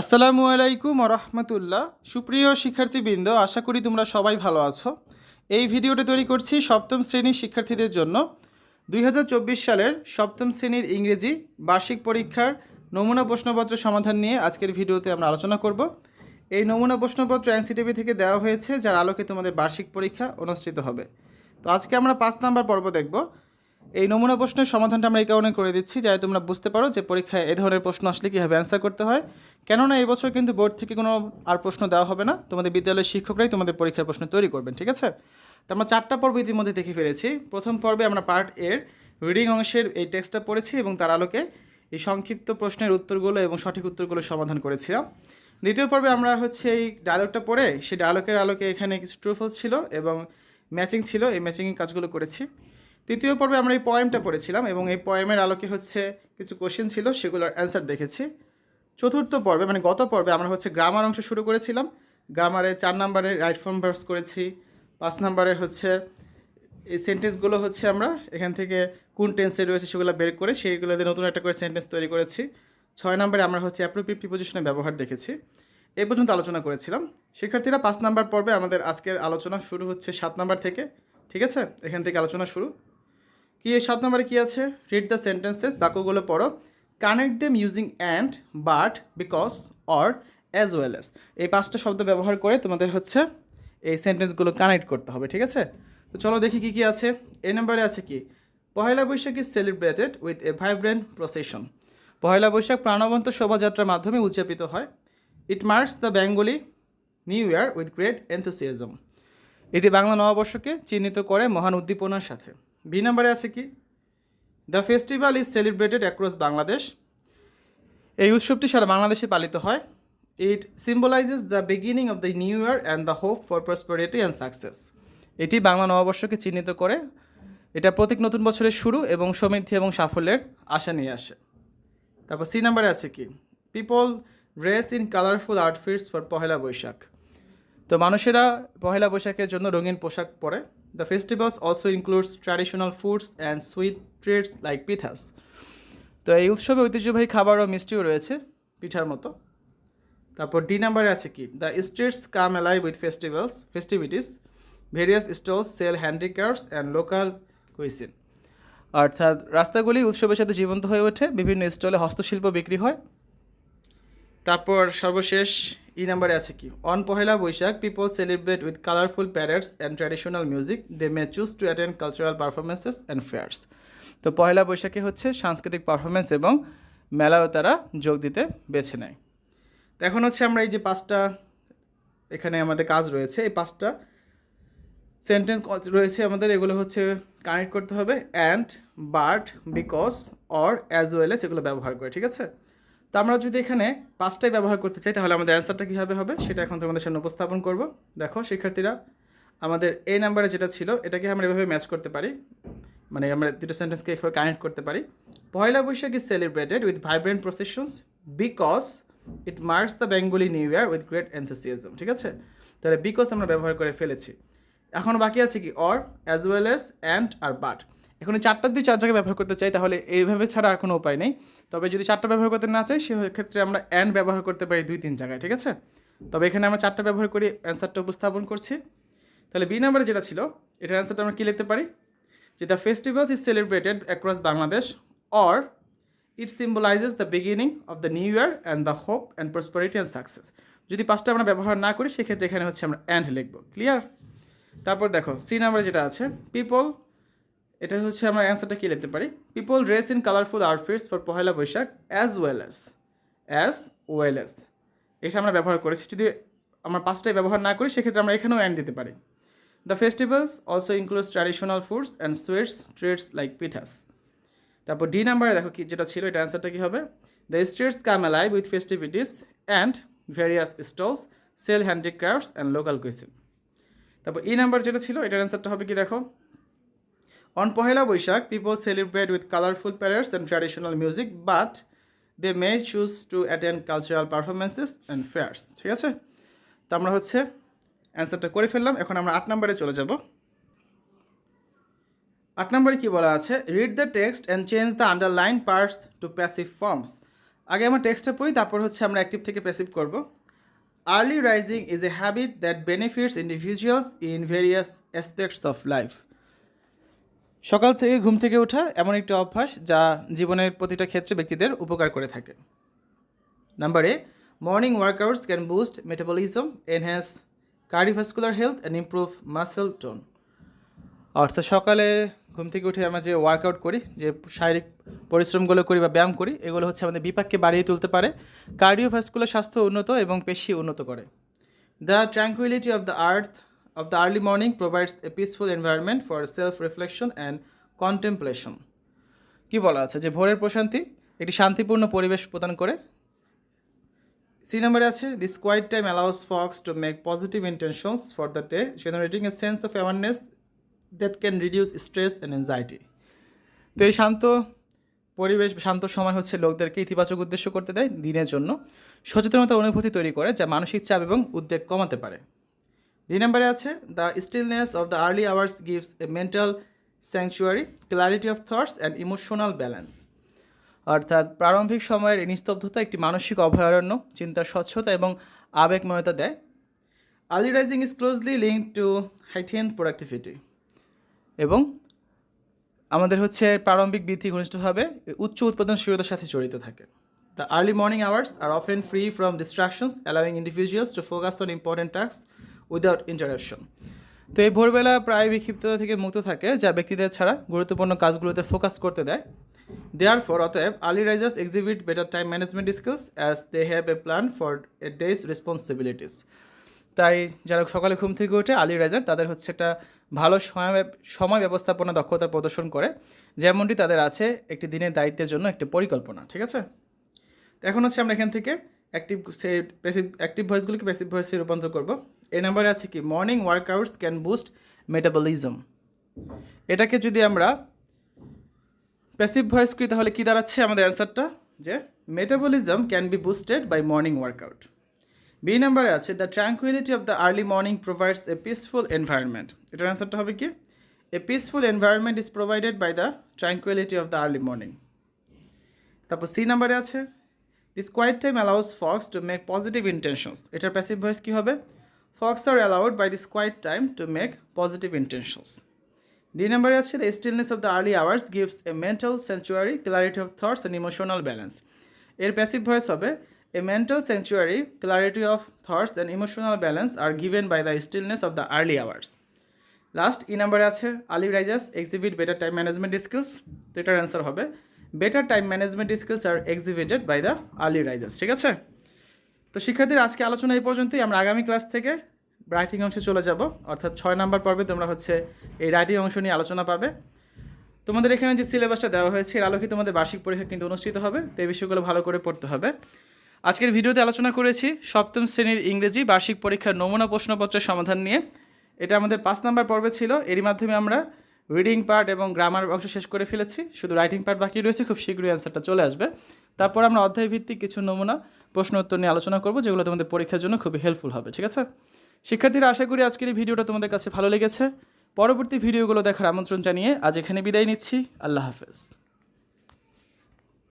আসসালামু আলাইকুম রহমতুল্লাহ। সুপ্রিয় শিক্ষার্থীবৃন্দ, আশা করি তোমরা সবাই ভালো আছো। এই ভিডিওটা তৈরি করছি সপ্তম শ্রেণির শিক্ষার্থীদের জন্য। দুই হাজার চব্বিশ সালের সপ্তম শ্রেণির ইংরেজি বার্ষিক পরীক্ষার নমুনা প্রশ্নপত্র সমাধান নিয়ে আজকের ভিডিওতে আমরা আলোচনা করব। এই নমুনা প্রশ্নপত্র এনসিটিভি থেকে দেওয়া হয়েছে, যার আলোকে তোমাদের বার্ষিক পরীক্ষা অনুষ্ঠিত হবে। তো আজকে আমরা পাঁচ নাম্বার পর্ব দেখব। এই নমুনা প্রশ্নের সমাধানটা আমরা এই কারণে করে দিচ্ছি, যাতে তোমরা বুঝতে পারো যে পরীক্ষায় এ ধরনের প্রশ্ন আসলে কীভাবে অ্যান্সার করতে হয়। কেননা এই বছর কিন্তু বোর্ড থেকে কোনো আর প্রশ্ন দেওয়া হবে না। তোমাদের বিদ্যালয়ের শিক্ষকরাই তোমাদের পরীক্ষার প্রশ্ন তৈরি করবেন, ঠিক আছে? তো আমরা চারটা পর্ব ইতিমধ্যে দেখে ফেলেছি। প্রথম পর্বে আমরা পার্ট এর রিডিং অংশের এই টেক্সটটা পড়েছি এবং তার আলোকে এই সংক্ষিপ্ত প্রশ্নের উত্তরগুলো এবং সঠিক উত্তরগুলো সমাধান করেছিলাম। দ্বিতীয় পর্বে আমরা হচ্ছে এই ডায়লগটা পড়ে, সেই ডায়লগের আলোকে এখানে কিছু ট্রুফলস ছিল এবং ম্যাচিং ছিল। এই ম্যাচিংয়ের কাজগুলো করেছি। তৃতীয় পর্বে আমরা এই পয়েমটা পড়েছিলাম এবং এই পয়েমের আলোকে হচ্ছে কিছু কোশ্চেন ছিল, সেগুলোর অ্যান্সার দেখেছি। চতুর্থ পর্বে মানে গত পর্বে আমরা হচ্ছে গ্রামার অংশ শুরু করেছিলাম। গ্রামারে চার নম্বরে রাইট ফর্ম ভার্স করেছি, পাঁচ নম্বরে হচ্ছে এই সেন্টেন্সগুলো হচ্ছে আমরা এখান থেকে কোন টেন্সে রয়েছে সেগুলো বের করে সেইগুলোতে নতুন একটা করে সেন্টেন্স তৈরি করেছি। ছয় নম্বরে আমরা হচ্ছে অ্যাপ্রোপ্রিয়েট প্রিপোজিশনের ব্যবহার দেখেছি। এ পর্যন্ত আলোচনা করেছিলাম। শিক্ষার্থীরা পাঁচ নাম্বার পর্বে আমাদের আজকের আলোচনা শুরু হচ্ছে সাত নাম্বার থেকে, ঠিক আছে? এখান থেকে আলোচনা শুরু। কি সাত নম্বরে কি আছে? রিড দ্য সেন্টেন্সেস বাক্যগুলো পড়ো। Connect them using and but because or as well as এই পাঁচটা শব্দ ব্যবহার করে তোমাদের হচ্ছে এই সেন্টেন্সগুলো কানেক্ট করতে হবে, ঠিক আছে? তো চলো দেখি কি কি আছে। এই নম্বরে আছে কি? Pohela Boishakh is celebrated with a vibrant procession Pohela Boishakh প্রাণবন্ত শোভাযাত্রার মাধ্যমে উদযাপিত হয়। It marks the Bengali new year with great enthusiasm এটি বাংলা নববর্ষকে চিহ্নিত করে মহান উদ্দীপনার সাথে। বি নম্বরে আছে কি? The festival is celebrated across Bangladesh এই উৎসবটি সারা বাংলাদেশে পালিত হয়। It symbolises the beginning of the new year and the hope for prosperity and success এটি বাংলা নববর্ষকে চিহ্নিত করে। এটা প্রত্যেক নতুন বছরের শুরু এবং সমৃদ্ধি এবং সাফল্যের আশা নিয়ে আসে। তারপর সি নাম্বারে আছে কি? People dress in colourful outfits for Pohela Boishakh. তো মানুষেরা পহেলা বৈশাখের জন্য রঙিন পোশাক পরে। The festivals also includes traditional foods and sweet treats like pithas তো এই উৎসবে ঐতিহ্যবাহী খাবার ও মিষ্টিও রয়েছে, পিঠার মতো। তারপর ডি নাম্বারে আছে কি? The streets come alive with festivals festivities various stalls sell handicrafts and local cuisine অর্থাৎ রাস্তাগুলি উৎসবের সাথে জীবন্ত হয়ে ওঠে, বিভিন্ন স্টলে হস্তশিল্প বিক্রি হয়। তারপর সর্বশেষ ই নাম্বারে আছে কি? On Pohela Boishakh people celebrate with colourful parades and traditional music they may choose to attend cultural performances and fairs তো পহেলা বৈশাখে হচ্ছে সাংস্কৃতিক পারফরমেন্স এবং মেলাও তারা যোগ দিতে বেছে নেয়। এখন হচ্ছে আমরা এই যে পাঁচটা এখানে আমাদের কাজ রয়েছে, এই পাঁচটা সেন্টেন্স রয়েছে আমাদের, এগুলো হচ্ছে কানেক্ট করতে হবে and but because or as well as এগুলো ব্যবহার করে, ঠিক আছে? তো আমরা যদি এখানে পাঁচটাই ব্যবহার করতে চাই, তাহলে আমাদের অ্যান্সারটা কীভাবে হবে? সেটা এখন তোমাদের সামনে উপস্থাপন করব। দেখো, শিক্ষার্থীরা, আমাদের এই নাম্বারে যেটা ছিল, এটাকে আমরা এভাবে ম্যাচ করতে পারি। মানে আমরা দুটো সেন্টেন্সকে এভাবে কানেক্ট করতে পারি। Poila Boishakh is celebrated with vibrant processions because it marks the Bengali new year with great enthusiasm ঠিক আছে? তাহলে বিকজ আমরা ব্যবহার করে ফেলেছি। এখন বাকি আছে কি? Or as well as and R but এখন এই চারটা যদি চার জায়গায় ব্যবহার করতে চাই, তাহলে এইভাবে ছাড়া আর কোনো উপায় নেই। তবে যদি চারটা ব্যবহার করতে না চাই, সেক্ষেত্রে আমরা অ্যান্ড ব্যবহার করতে পারি দুই, তিন জায়গায়, ঠিক আছে? তবে এখানে আমরা চারটা ব্যবহার করি অ্যান্সারটা উপস্থাপন করছি। তাহলে বি নাম্বারে যেটা ছিল, এটার অ্যান্সারটা আমরা কী লিখতে পারি? যে the festivals is celebrated across Bangladesh or it symbolises the beginning of the new year and the hope and prosperity and success যদি পাঁচটা আমরা ব্যবহার না করি, সেক্ষেত্রে এখানে হচ্ছে আমরা অ্যান্ড লিখব। ক্লিয়ার তারপর দেখো সি নাম্বারে যেটা আছে পিপল এটা হচ্ছে আমরা অ্যান্সারটা কী লিখতে পারি? People dress in colourful outfits for Pohela Boishakh as well as as well as এটা আমরা ব্যবহার করেছি। যদি আমরা পাঁচটাই ব্যবহার না করি, সেক্ষেত্রে আমরা এখানেও অ্যান্ড দিতে পারি। The festivals also includes traditional foods and sweets treats like pithas তারপর ডি নাম্বারে দেখো কি, যেটা ছিল, এটা অ্যান্সারটা কী হবে? The streets come alive with festivities and various stalls sell handicrafts and local cuisine তারপর ই নাম্বার যেটা ছিল, এটার অ্যান্সারটা হবে কি দেখো? On Pohela Boishakh people celebrate with colourful parades and traditional music but they may choose to attend cultural performances and fairs ঠিক আছে? তো আমরা হচ্ছে অ্যান্সারটা করে ফেললাম, এখন আমরা আট নম্বরে চলে যাব। আট নম্বরে কি বলা আছে? Read the text and change the underline parts to passive forms আগে আমরা টেক্সটটা পড়ি, তারপর হচ্ছে আমরা অ্যাক্টিভ থেকে প্যাসিভ করব। Early rising is a habit that benefits individuals in various aspects of life সকাল থেকে ঘুম থেকে ওঠা এমন একটি অভ্যাস যা জীবনের প্রতিটা ক্ষেত্রে ব্যক্তিদের উপকার করে থাকে। Number A morning workouts can boost metabolism enhance cardiovascular health and improve muscle tone অর্থাৎ সকালে ঘুম থেকে উঠে আমরা যে ওয়ার্কআউট করি, যে শারীরিক পরিশ্রমগুলো করি বা ব্যায়াম করি, এগুলো হচ্ছে আমাদের বিপাককে বাড়িয়ে তুলতে পারে কার্ডিওভাস্কুলার স্বাস্থ্য উন্নত এবং পেশি উন্নত করে। The tranquillity of the earth of the early morning provides a peaceful environment for self reflection and contemplation কি বলা আছে? যে ভোরের প্রশান্তি একটি শান্তিপূর্ণ পরিবেশ প্রদান করে। সি নাম্বারে আছে this quiet time allows folks to make positive intentions for the day generating a sense of awareness that can reduce stress and anxiety তো এই শান্ত পরিবেশ, শান্ত সময় হচ্ছে লোকদেরকে ইতিবাচক উদ্দেশ্য করতে দেয় দিনের জন্য। সচেতনতা অনুভূতি তৈরি করে, যা মানসিক চাপ এবং উদ্বেগ কমাতে পারে। দুই নম্বরে আছে the stillness of the early hours gives a mental sanctuary clarity of thoughts and emotional balance অর্থাৎ প্রারম্ভিক সময়ের এই নিস্তব্ধতা একটি মানসিক অভয়ারণ্য, চিন্তার স্বচ্ছতা এবং আবেগময়তা দেয়। Early rising is closely link to heighten productivity এবং আমাদের হচ্ছে প্রারম্ভিক বৃদ্ধি ঘনিষ্ঠভাবে উচ্চ উৎপাদনশীলতার সাথে জড়িত থাকে। The early morning hours are often free from distractions allowing individuals to focus on important task without interruption তো এই ভোরবেলা প্রায় বিক্ষিপ্ততা থেকে মুক্ত থাকে, যা ব্যক্তিদের ছাড়া গুরুত্বপূর্ণ কাজগুলোতে ফোকাস করতে দেয়। দেয়ার ফর অতএব early risers exhibit better time management skills as they have a plan for a day's responsibilities তাই যারা সকালে ঘুম থেকে ওঠে আলি রাইজার তাদের হচ্ছে একটা ভালো সময় সময় ব্যবস্থাপনা দক্ষতা প্রদর্শন করে। যেমনটি তাদের আছে একটি দিনের দায়িত্বের জন্য একটি পরিকল্পনা, ঠিক আছে? এখন হচ্ছে আমরা এখান থেকে অ্যাক্টিভ প্যাসিভ অ্যাক্টিভ ভয়েসগুলিকে প্যাসিভ ভয়েসে রূপান্তর করব। এই নাম্বারে আছে কি? Morning workouts can boost metabolism এটাকে যদি আমরা প্যাসিভ ভয়েস করি, তাহলে কী দাঁড়াচ্ছে আমাদের অ্যান্সারটা যে metabolism can be boosted by morning workout B নাম্বারে আছে the tranquillity of the early morning provides a peaceful environment এটার অ্যান্সারটা হবে কি? A peaceful environment is provided by the tranquillity of the early morning তারপর সি নাম্বারে আছে this quiet time allows folks to make positive intentions এটার passive voice কী হবে folks are allowed by this quiet time to make positive intentions D নাম্বারে আছে the stillness of the early hours gives a mental sanctuary clarity of thoughts and emotional balance এর passive voice হবে a mental sanctuary clarity of thoughts and emotional balance are given by the stillness of the early hours last E নাম্বারে আছে early risers exhibit better time management skills তো এটার answer হবে better time management skills are exhibited by the early risers ঠিক আছে? তো শিক্ষার্থীর, আজকে আলোচনা এই পর্যন্তই। আমরা আগামী ক্লাস থেকে রাইটিং অংশে চলে যাব। অর্থাৎ ছয় নাম্বার পর্বে তোমরা হচ্ছে এই রাইটিং অংশ নিয়ে আলোচনা পাবে। তোমাদের এখানে যে সিলেবাসটা দেওয়া হয়েছে, এর আলোকে তোমাদের বার্ষিক পরীক্ষা কিন্তু অনুষ্ঠিত হবে। তো এই বিষয়গুলো ভালো করে পড়তে হবে। আজকের ভিডিওতে আলোচনা করেছি সপ্তম শ্রেণির ইংরেজি বার্ষিক পরীক্ষার নমুনা প্রশ্নপত্রের সমাধান নিয়ে। এটা আমাদের পাঁচ নাম্বার পর্বে ছিল। এরই মাধ্যমে আমরা রিডিং পার্ট এবং গ্রামার অংশ শেষ করে ফেলেছি। শুধু রাইটিং পার্ট বাকি রয়েছে, খুব শীঘ্রই অ্যান্সারটা চলে আসবে। তারপর আমরা অধ্যায় ভিত্তিক কিছু নমুনা, প্রশ্ন উত্তর নিয়ে আলোচনা করব, যেগুলো তোমাদের পরীক্ষার জন্য খুবই হেল্পফুল হবে, ঠিক আছে? শিক্ষার্থীরা, আশা করি আজকের এই ভিডিওটা তোমাদের কাছে ভালো লেগেছে। পরবর্তী ভিডিওগুলো দেখার আমন্ত্রণ জানিয়ে আজ এখানে বিদায় নিচ্ছি। আল্লাহ হাফেজ।